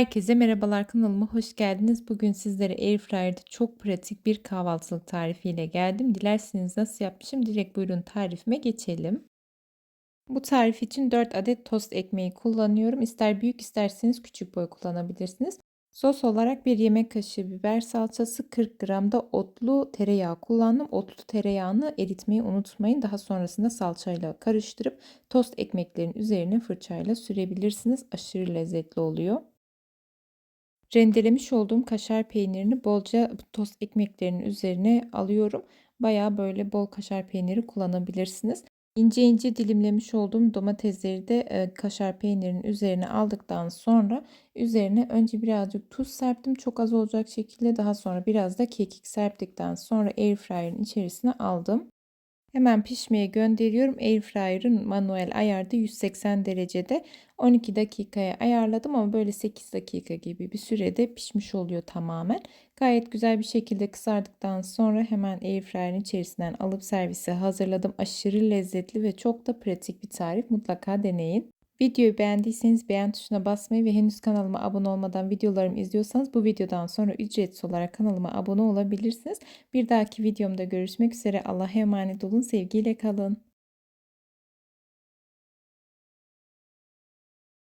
Herkese merhabalar kanalıma hoş geldiniz. Bugün sizlere Airfryer'da çok pratik bir kahvaltılık tarifiyle geldim. Dilerseniz nasıl yapmışım direkt buyurun tarifime geçelim. Bu tarif için 4 adet tost ekmeği kullanıyorum. İster büyük isterseniz küçük boy kullanabilirsiniz. Sos olarak bir yemek kaşığı biber salçası 40 gram da otlu tereyağı kullandım. Otlu tereyağını eritmeyi unutmayın. Daha sonrasında salçayla karıştırıp tost ekmeklerin üzerine fırçayla sürebilirsiniz. Aşırı lezzetli oluyor. Rendelemiş olduğum kaşar peynirini bolca tost ekmeklerinin üzerine alıyorum. Baya böyle bol kaşar peyniri kullanabilirsiniz. İnce ince dilimlemiş olduğum domatesleri de kaşar peynirinin üzerine aldıktan sonra üzerine önce birazcık tuz serptim. Çok az olacak şekilde daha sonra biraz da kekik serptikten sonra airfryer'ın içerisine aldım. Hemen pişmeye gönderiyorum. Airfryer'ın manuel ayarda 180 derecede 12 dakikaya ayarladım ama böyle 8 dakika gibi bir sürede pişmiş oluyor tamamen. Gayet güzel bir şekilde kızardıktan sonra hemen airfryer'ın içerisinden alıp servise hazırladım. Aşırı lezzetli ve çok da pratik bir tarif. Mutlaka deneyin. Videoyu beğendiyseniz beğen tuşuna basmayı ve henüz kanalıma abone olmadan videolarımı izliyorsanız bu videodan sonra ücretsiz olarak kanalıma abone olabilirsiniz. Bir dahaki videomda görüşmek üzere. Allah'a emanet olun. Sevgiyle kalın.